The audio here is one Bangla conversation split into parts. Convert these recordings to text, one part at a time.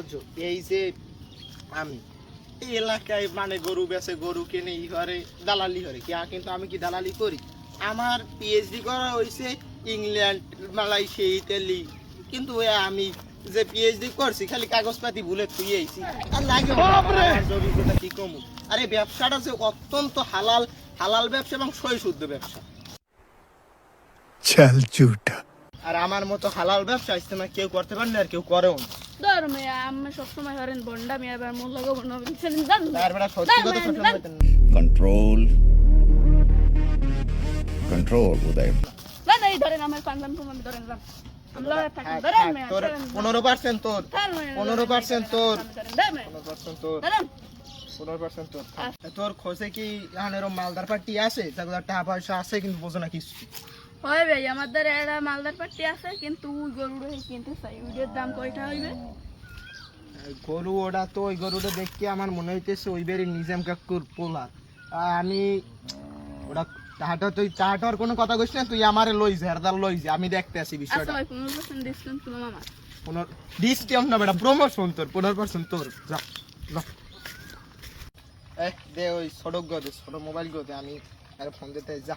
বুঝছ? এই যে আমি এই এলাকায় মানে গরু বেছে গরু কেনে ই করে দালালি করে কে কিন্তু আমি কি দালালি করি? আমার পিএইচডি করা হয়েছে ইংল্যান্ড মালয়েশিয়া ইতালি। কিন্তু আমি যে পিএইচডি করছি খালি কাগজপাতি ভুলে তুই আইছি আর লাগে জরুরিটা কি কমু? আরে ব্যবসাটা যে অত্যন্ত হালাল হালাল ব্যবসা এবং সই শুদ্ধ ব্যবসা। চাল চুটা আর আমার মতো হালাল ব্যবসা আসতে কেউ করতে পারলে আর কেউ করেও না। ধর মেয়া আমি সবসময় হরেন বন্ডা মেয়া এবার মোর লগে বন্ডা বলছেন জান? তার বেলা সত্যি কথা দাঁড়ান, সত্যি দাঁড়ান। বলতেন না। control control উদয়। না ধরেন আমার পাঞ্জাম ফুম ধরেন যান আমরা থাকি থাক, ধরেন থাক, মেয়া তোর পনেরো পার্সেন্ট তোর পনেরো পার্সেন্ট তোর। পনেরো পার্সেন্ট তোর। পনেরো পার্সেন্ট তোর। তোর খোঁজে কি মালদার পার্টি আছে? টাকা পয়সা আছে কিন্তু বোঝো না কিছু। হয় ভাই আমাদের একটা মালদার পাট্টি আছে কিন্তু ওই গরুটা কিনতে চাই। ওইটার দাম কয়টা হইবে? গরু ওটা তো ওই গরুটা দেখতে আমার মনে হইতেছে ওই বেরি নিজাম কাকুর পোলা। আমি ওটা তাহাটা তুই তাহাটার কোনো কথা কইস না তুই আমারে লই যা হেরদার লই যা আমি দেখতে আসি আচ্ছা বিষয়টা ভাই ডিসকাউন্ট মামা পনেরো ডিসকাউন্ট না বেটা প্রমোশন তোর পনেরো পার্সেন্ট তোর। যা যা। দে ওই সড়ক গো দে ছোট মোবাইল গো দে আমি আরে ফোন দিতে যা।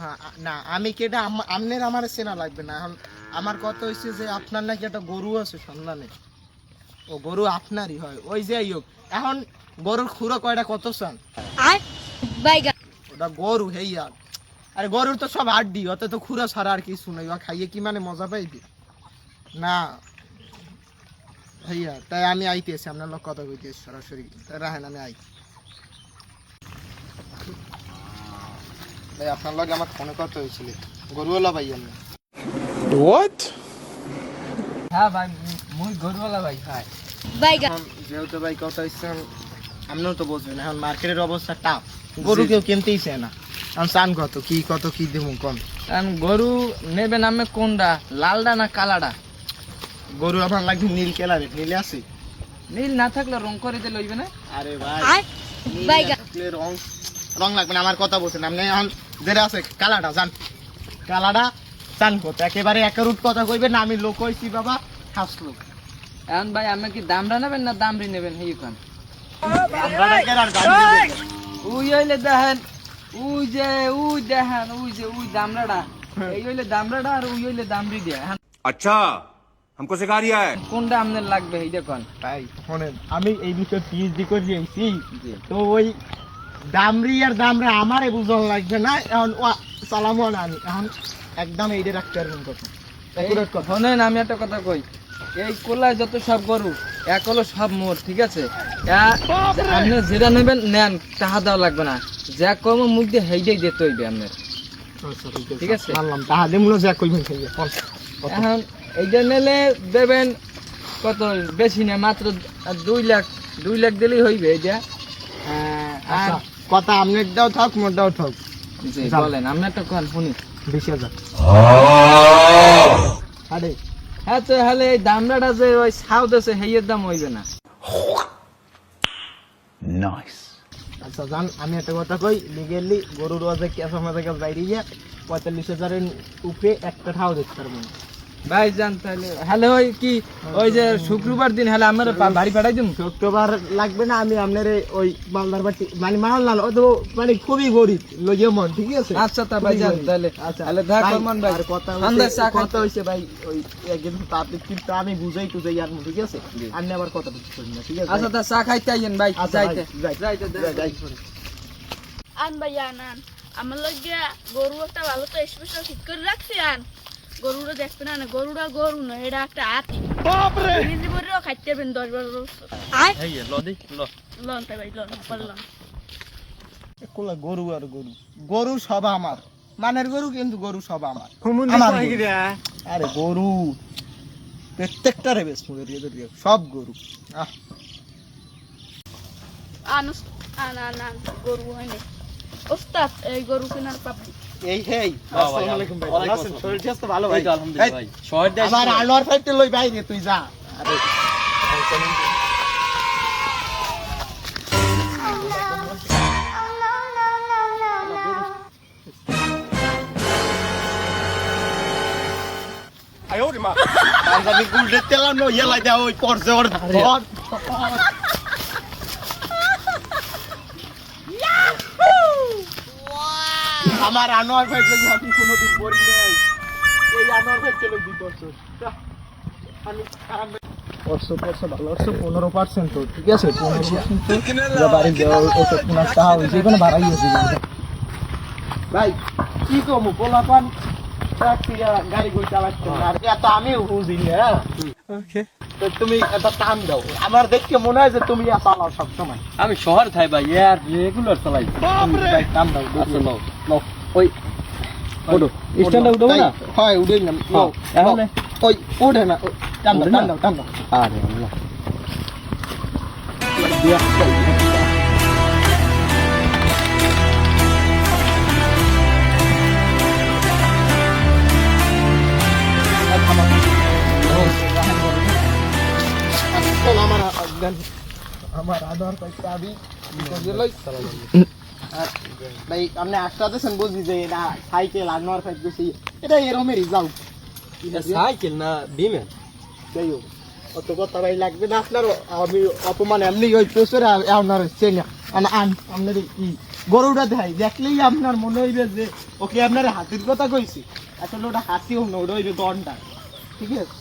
হ্যাঁ না আমি কেটা আপনার আমার চেনা লাগবে না? এখন আমার কথা হয়েছে যে আপনার নাকি একটা গরু আছে সন্ধানে। ও গরু আপনারই হয় ওই যে হোক এখন গরুর খুঁড়ো কয়টা কত চান? ওটা গরু হেইয়া আরে। গরুর তো সব হাড্ডি ওতে তো খুঁড়ো ছাড়া আর কিছু নাই। খাইয়ে কি মানে মজা পাইবে? না। হেইয়া তাই আমি আইতেছি আপনার লোক কথা কইতেছি সরাসরি। তাই রাখেন আমি আই। ভাই আপনার লগে আমার ফোনে কথা হয়েছিল। গরুওয়ালা ভাই আমি। What? হ্যাঁ ভাই মুই গরুওয়ালা ভাই যেহেতু ভাই কথা হচ্ছে আপনিও তো বুঝবেন এখন মার্কেটের অবস্থা টাফ গরু কেউ কিনতেই চায় না। চান কত কি কত কি দেবো কম কারণ গরু নেবেন আমি কোনটা লালডা না কালাডা? গরু আপনার লাগবে নীল কালারে নীল আছে? নীল না থাকলে রং করে দিলে লইবে না? আরে ভাই রং রং লাগবে না আমার কথা বলছেন আপনি এখন যেটা আছে কালাটা জান কালাটা চান কত একেবারে একের রুট কথা কইবেন না আমি লোক হইছি বাবা খাস লোক এখন ভাই আমি কি দামটা নেবেন না দামরি নেবেন হেই কান আমরা নাকি আর গাড়ি দিবেন না। উই হইলে দেখেন উই যে উই দেখেন উই যে উই দামড়াটা এই হইলে দামড়াটা আর উই হইলে দামরি দিয়ে এখন अच्छा हमको सिखा रिया है কোনটা আপনার লাগবে এই দেখুন তাই শোনেন আমি এই বিষয়ে পিএইচডি করে দিয়েছি জি তো ওই দামরি আর দামরা আমারে বুঝন লাগবে না এখন ও চালামো না আমি এখন একদম এইটা রাখতে পারবেন কথা। শোনেন আমি একটা কথা কই। এই কোলায় যত সব গরু এক হলো সব মোর ঠিক আছে? আপনি যেটা নেবেন নেন টাকা দেওয়া লাগবে না। যা কম মুখ দিয়ে হেইটাই দিতে হইবে আপনার। ঠিক আছে। তাহলে মূল যা কত? এখন এইটা নিলে দেবেন কত? বেশি না মাত্র দুই লাখ দুই লাখ দিলেই হইবে এইটা। হ্যাঁ, আর আচ্ছা, কথা আপনার দাও থাক মোর দাও থাক। জি বলেন আপনার তো কোন? শুনি। বিশ হাজার আরে। হ্যাঁ তো হলে এই দামড়াটা যে ওই সাউথ আছে হেইয়ের দাম হইবে না। Nice. আচ্ছা জান আমি একটা কথা কই লিগেলি গরুর ওয়াজে কেসা মাঝে কাজ বাইরে গিয়ে পঁয়তাল্লিশ হাজারের উপরে একটা ঠাও দেখতে পারব না। ভাই জান তাহলে হ্যালো ওই কি ওই যে শুক্রবার দিন হলে আমার বাড়ি পাঠাই দিন শুক্রবার লাগবে না আমি আপনার ওই মালদার বাটি মানে মাল ও তো মানে খুবই গরিব লইয়ে মন ঠিক আছে? আচ্ছা তা ভাই যান তাহলে আচ্ছা তাহলে দেখা ভাই, ভাই। আর কথা আন্দাজ চা কথা হইছে ভাই ওই একদিন তাতে কিন্তু আমি বুঝাই টুজাই আর ঠিক আছে? আবার কথা না ঠিক আছে? আচ্ছা তা চা খাইতে আইয়েন ভাই আচ্ছা, যাইতে। যাইতে যাই, যাই। আন ভাই আন আন। আমার লগে গরু একটা ভালো তো স্পেশাল ঠিক করে রাখছি আন। গরুটা দেখতে না না, গরুটা গরু না এটা একটা হাতি। নিজে বড়িও খাইতে পারবেন দশ বারো বছর। লন তাই ভাই লন পারলাম কোলা গরু আর গরু। গরু সব আমার। মানের গরু কিন্তু গরু সব আমার। আমার আরে গরু। প্রত্যেকটা রে বেশ মুখে দিয়ে দিয়ে। সব গরু। আহ। আন ওস- আন আন আন গরু হয়নি ওস্তাদ এই গরু কেনার পাবলি এই হেই আসসালামু আলাইকুম ভাই আছেন? শরীর স্বাস্থ্য ভালো ভাই? আলহামদুলিল্লাহ ভাই শহর এই, আমার আনোয়ার ফাইটে লই তুই যা। আরে ওই পরছে ওর আমার আনোয়ার ভাই যদি আমি কোনোদিন পড়ি নাই এই আনোয়ার ভাই চলে দুই বছর আমি পরশো পরশো ভালো হচ্ছে পনেরো পার্সেন্ট তো ঠিক আছে পনেরো পার্সেন্ট বাড়ি দেওয়া ওষুধ টাকা হয়েছে এখানে বাড়াই হয়েছে ভাই কি কমু পোলাপান গাড়ি গুলি চালাচ্ছে না। আর এত আমি বুঝি না। তো তুমি একটা টান দাও। আমার দেখতে মনে হয় যে তুমি চালাও সবসময়। আমি শহর থাই ভাই রেগুলার চালাই। টান দাও আচ্ছা নাও। ওই ওডো স্ট্যান্ডে উঠবো না হয় উঠেই না হ্যাঁ, এখন নে। ওই ওঠে না ওই, টান দাও ওঠে টান না? দাও টান দাও আরে আল্লাহ চল আমার দেন আমার আধার কার্ড চাবি দিলই ভাই আপনি দেন বুঝি যে এটা সাইকেল আনোয়ার ফাইভ বেশি। এটা এরমের রিজাল্ট সাইকেল না বিমে যাই হোক অত কথা ভাই লাগবে না। আপনার আমি অপমান এমনি ওই প্রচুর আপনার চেনা। আন আপনার কি গরুটা দেখাই। দেখলেই আপনার মনে হইবে যে ওকে আপনার হাতির কথা কইছি। আসলে ওটা হাতি হোক না ওটা হইবে গন্ডার। ঠিক আছে?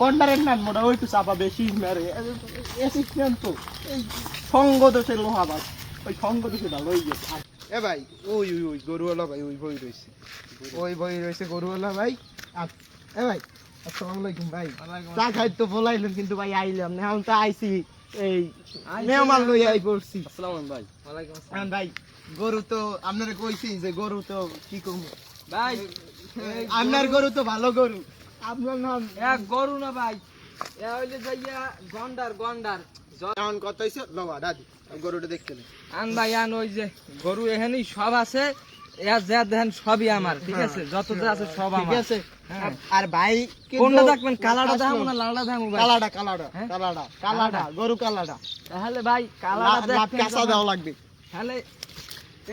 গন্ডারের নাম ওটা ওইটু চাপা বেশি মারে। অ্যাসিস্ট্যান্ট তো। এই সঙ্গ দোষে লোহাবাজ। ওই সঙ্গ হয়ে গেছে। এ ভাই ওই ওই ওই গরুওয়ালা ভাই ওই বই রয়েছে ওই বই রয়েছে গরুওয়ালা ভাই। এ ভাই আসসালামু আলাইকুম ভাই। চা খাই তো বলাইলেন কিন্তু ভাই আইলাম না। এখন তো আইছি এই মেহমান লই আই পড়ছি। আসসালামু আলাইকুম ভাই। ওয়ালাইকুম এখন ভাই গরু তো আপনারা কইছি যে গরু তো কি করব? ভাই আপনার গরু তো ভালো গরু। আপনার নাম? এক গরু না ভাই। এ হইলে যাইয়া গন্ডার গন্ডার। এখন কত হয়েছে বাবা দাদি গরুটা দেখতে আন ভাই আন ওই যে গরু এখানেই সব আছে এর যা দেখেন সবই আমার ঠিক আছে? যত যা আছে সব ঠিক আমার। আছে। হ্যাঁ। আর- ভাই কোনটা দেখবেন কালাটা দেখাবো না লালটা দেখাবো ভাই? কালাডা কালাডা হ্যাঁ? কালাডা কালাডা গরু কালাডা তাহলে ভাই কালাটা কাঁচা লাগবে। তাহলে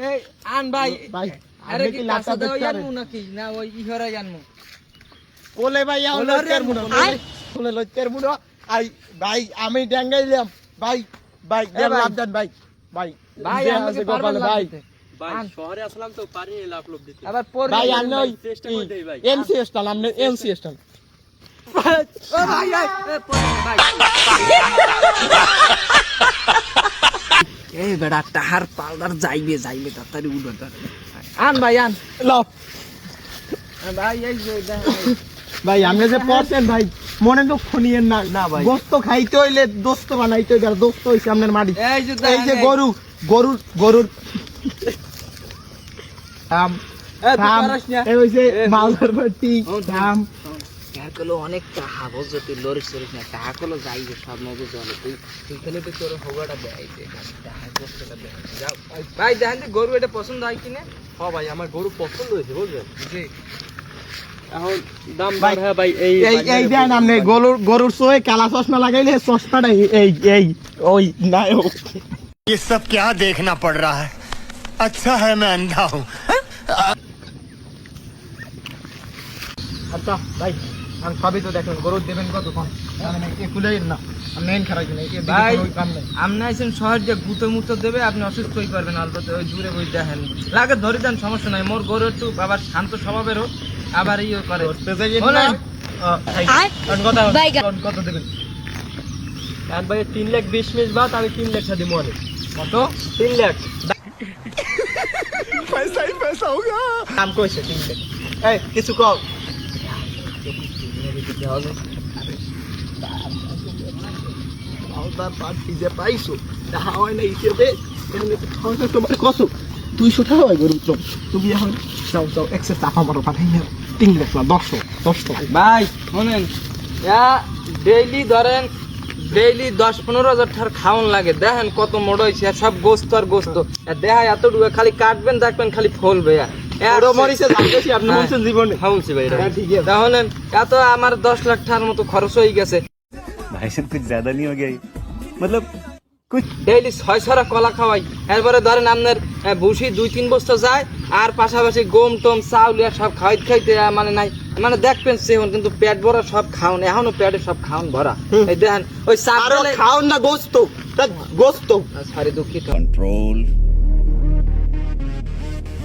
এই আন ভাই। ভাই আরে কি কাঁচা দেখতে নাকি? না ওই ইহরে আনমু কোলে ভাই আও কোলে লইতের রে, মুড়ো কোলে। কোলে লইতের আই ভাই আমি ড্যাঙ্গাইলাম ভাই ভাই। লাভ দেন ভাই ভাই ভাই আছে গোপাল ভাই? ভাই আন। শহরে আসলাম তো পারি লাভ লোভ দিতে। আবার পরে ভাই আমি ওই চেষ্টা করে ভাই। আমনে এনসি স্টাল ও ভাই এই, ভাই। এই বেটা টাহার পাউডার যাইবে যাইবে তাড়াতাড়ি উঠো আন ভাই আন। লাভ ভাই এই যে ভাই আপনি যে পড়ছেন ভাই মনে তো খুনিয়েন না না ভাই। গোস্ত খাইতে হইলে দোস্ত বানাইতে হইবে দোস্ত হইছে আপনার মাটি। এই যে এই যে গরু গরুর গরুর। থাম থাম। না? এই হইছে মালদার বাটি থাম। অনেক তুই লরিস না টাকাগুলো যাইবে সব নবে জলে। তুই তো তোর কষ্টটা যাও ভাই দেখেন গরু এটা পছন্দ হয় কিনে? হ ভাই আমার গরু পছন্দ হয়েছে বুঝলেন? জি। গরুর গরুর সোয়ে কালা চশমা লাগাইলে চশমাটা এই- এই এই ওই নায়ক ये सब क्या देखना पड़ रहा है अच्छा है मैं अंधा हूँ আচ্ছা ভাই আমি সবই তো দেখেন গরুর দেবেন কতক্ষণ? এ খুলেই না আপনি এন খারাপ ভাই ভাই কাম নাই। আপনি আইসেন শহর যে গুঁতো মুতো দেবে আপনি অসুস্থ হয়ে পারবেন অল্পতে ওই দূরে বই দেখেন। লাগে ধরে দেন সমস্যা নাই মোর গরু একটু আবার শান্ত স্বভাবেরও আবার ইয়ে করে। কত দেবেন। তিন লাখ বিশ মিনিট বাদ আমি তিন লাখ দিব অনেক কত? তিন লাখ। নাম কইছে তিনটে এই কিছু হয় না তুমি এখন পাঠাই তিন শোনেন ডেইলি ধরেন ডেইলি দশ পনেরো হাজার খাওয়ান লাগে। দেখেন কত মোড় হয়েছে সব গোস্ত আর গোস্ত। দেখা এতটুকু, খালি কাটবেন দেখবেন খালি ফলবে হ্যাঁ। হ্যাঁ, আমার দুই তিন বস্তা যায় আর পাশাপাশি গম টম চাউল সব খাওয়াই খাইতে মানে নাই। মানে দেখবেন সে কিন্তু পেট ভরা সব খাওন এখনও পেটে সব খাওন ভরা। দেখেন ওই খাওন না গোস্ত। গোস্ত। আচ্ছা, দুঃখিত।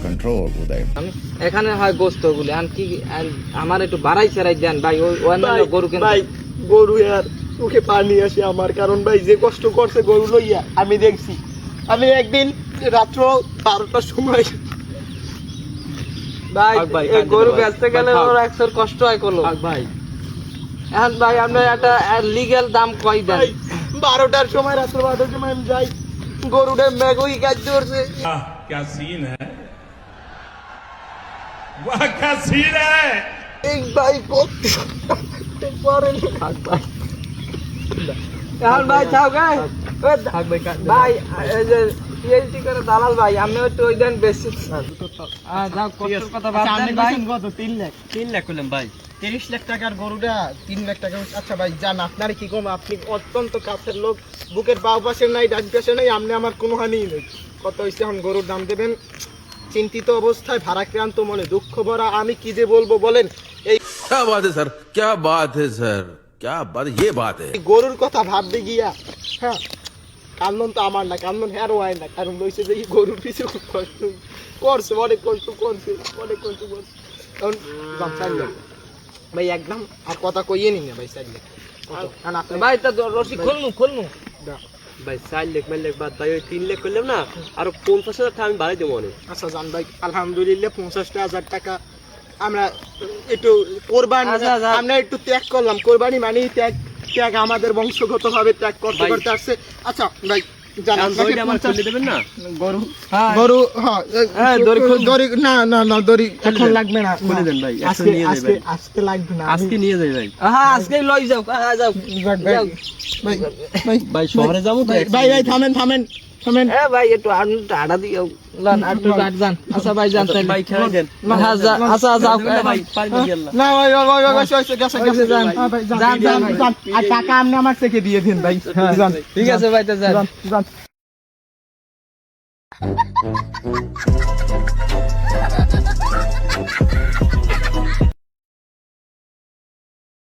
कंट्रोल उदय আমি এখানে হয় গোস্ত গুলি আর কি আর আমার একটু বাড়াই চেরাই দেন ভাই ওই ওই অন্যান্য গরু কিন্তু ভাই গরু আর চোখে পানি আসে আমার কারণ ভাই যে কষ্ট করছে গরু লইয়া আমি দেখছি আমি একদিন রাত্র বারোটার সময় ভাই থাক ভাই, এই থাক গরু ভাই, বেচতে গেলে থাক। ওর একশোর কষ্ট হয় করলো থাক ভাই এখন ভাই আমরা একটা লিগ্যাল দাম কই দেন ভাই বারোটার সময় রাত্র বারোটার সময় আমি যাই গরুটা মেঘই কাজ ধরছে क्या सीन है হ্যাঁ? তিন লাখ। তিন লাখ করলাম ভাই। তিরিশ লাখ টাকার গরুটা তিন লাখ টাকা আচ্ছা ভাই যান আপনার কি কম? আপনি অত্যন্ত কাছের লোক। বুকের বাউ পাশে নাই ডান পাশে নাই আপনি আমার কোনো হানি নেই। কত হয়েছে এখন গরুর দাম দেবেন? চিন্তিত অবস্থায় ভারাক্রান্ত মনে দুঃখ ভরা আমি কি যে বলবো বলেন এই क्या बात है सर क्या बात है सर क्या बात ये बात है গরুর কথা ভাবতে গিয়া হ্যাঁ কান্দন তো আমার না কান্দন হেরো হয় না কারণ লইছে যে এই গরুর পিছু খুব কষ্ট করছে অনেক কষ্ট করছে অনেক কষ্ট করছে কারণ দাম চার লাখ। ভাই একদম আর কথা কইয়ে নি না ভাই চার লাখ। কত? কারণ আপনি ভাই তা রসি খুলনু খুলনু ভাই চার লেখ পাঁচ লেখ বাদ ভাই ওই তিন লেখ করলাম না আর পঞ্চাশ হাজার টাকা আমি বাড়াই দেবো অনেক। আচ্ছা জান ভাই আলহামদুলিল্লাহ পঞ্চাশটা হাজার টাকা আমরা একটু কোরবানি আচ্ছা, আচ্ছা। আমরা একটু ত্যাগ করলাম। কোরবানি মানেই ত্যাগ। ত্যাগ আমাদের বংশগতভাবে ত্যাগ করতে করতে আসছে। আচ্ছা ভাই জান এখন আপনাকে দইটা আমার 50 খুলে দেবেন না গরু হ্যাঁ গরু হ্যাঁ হ্যাঁ, দড়ি খুলুন। দড়ি না না না দড়ি এখন দেন। লাগবে না খুলে না। দেন ভাই, ভাই। আজকে লাগবে না আজকে নিয়ে যাই ভাই হ্যাঁ আজকে লই যাও হ্যাঁ যাও ভাই ভাই যাও। ভাই ভাই ভাই শহরে যাব ভাই ভাই ভাই থামেন থামেন থামেন হ্যাঁ ভাই একটু আড়- আড়া দিও লান একটু কাট যান আচ্ছা ভাই যান তাইলে। ভাই খেলাই দেন হ্যাঁ, আচ্ছা যাও ভাই পারব কি আল্লাহ না ভাই ভাই ভাই ভাই ভাই গেছে গেছে গেছে যান। হ্যাঁ, যান, যান, যান, যান, যান। আর টাকা আপনি আমার থেকে দিয়ে দিন ভাই যান ঠিক আছে ভাই তো যান যান যান